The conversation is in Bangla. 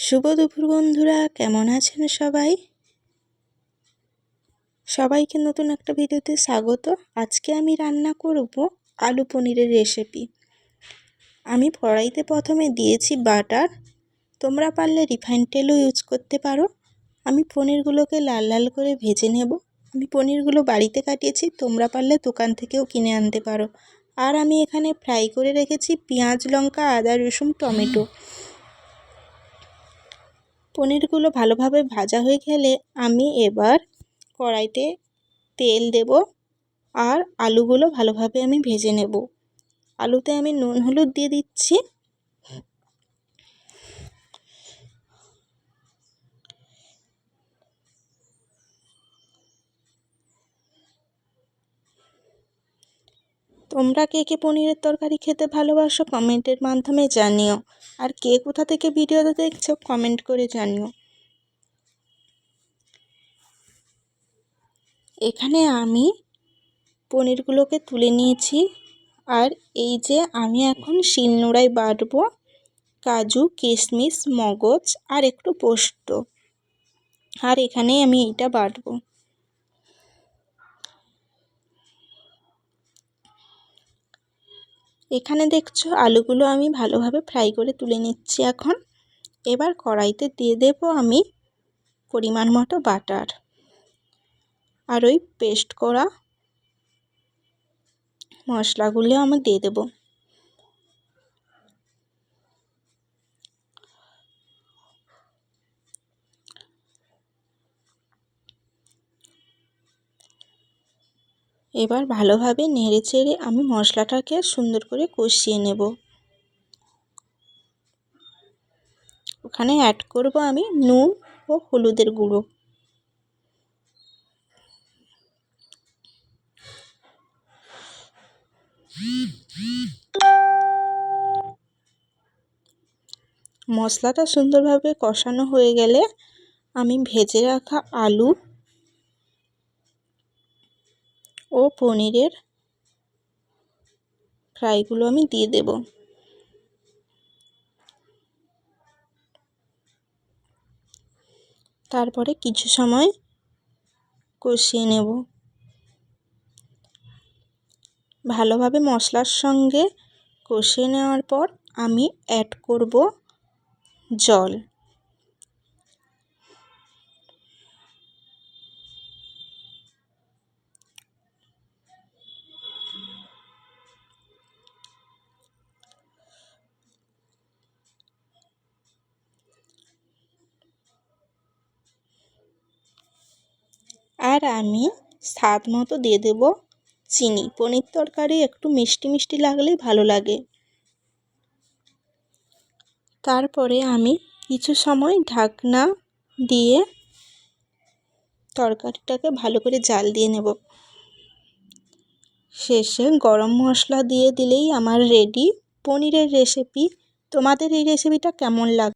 শুভ দুপুর বন্ধুরা, কেমন আছেন সবাই? সবাইকে নতুন একটা ভিডিওতে স্বাগত। আজকে আমি রান্না করব আলু পনিরের রেসিপি। আমি কড়াইতে প্রথমে দিয়েছি বাটার। তোমরা পারলে রিফাইন তেলও ইউজ করতে পারো। আমি পনিরগুলোকে লাল লাল করে ভেজে নেব। আমি পনিরগুলো বাড়িতে কাটিয়েছি, তোমরা পারলে দোকান থেকেও কিনে আনতে পারো। আর আমি এখানে ফ্রাই করে রেখেছি পেঁয়াজ, লঙ্কা, আদা, রসুন, টমেটো। পনিরগুলো ভালোভাবে ভাজা হয়ে গেলে আমি এবার কড়াইতে তেল দেব আর আলুগুলো ভালোভাবে আমি ভেজে নেব। আলুতে আমি নুন হলুদ দিয়ে দিচ্ছি। তোমরা কে কে পনিরের তরকারি খেতে ভালোবাসো কমেন্টের মাধ্যমে জানিও। আর কে কোথা থেকে ভিডিওটা দেখছ কমেন্ট করে জানিও। এখানে আমি পনিরগুলোকে তুলে নিয়েছি। আর এই যে আমি এখন শিলনোড়ায় বাটবো কাজু, কিশমিশ, মগজ আর একটু পোস্ত। আর এখানে আমি এইটা বাটবো। এখানে দেখছ আলুগুলো আমি ভালোভাবে ফ্রাই করে তুলে নিচ্ছি এখন। এবার কড়াইতে দিয়ে দেব আমি পরিমাণ মতো বাটার আর ওই পেস্ট করা মশলাগুলো আমি দিয়ে দেব। এবার ভালোভাবে নেড়ে চেড়ে আমি মশলাটাকে সুন্দর করে কষিয়ে নেব। ওখানে অ্যাড করব আমি নুন ও হলুদের গুঁড়ো। মশলাটা সুন্দরভাবে কষানো হয়ে গেলে আমি ভেজে রাখা আলু ও পনিরের ফ্রাইগুলো আমি দিয়ে দেব। তারপরে কিছু সময় কষিয়ে নেব। ভালোভাবে মশলার সঙ্গে কষিয়ে নেওয়ার পর আমি অ্যাড করব জল। আর আমি স্বাদ মতো দিয়ে দেব চিনি। পনির তরকারি একটু মিষ্টি মিষ্টি লাগলেই ভালো লাগে। তারপরে আমি কিছু সময় ঢাকনা দিয়ে তরকারিটাকে ভালো করে জাল দিয়ে নেব। শেষে গরম মশলা দিয়ে দিলেই আমার রেডি পনিরের রেসিপি তোমাদের এই রেসিপিটা কেমন লাগ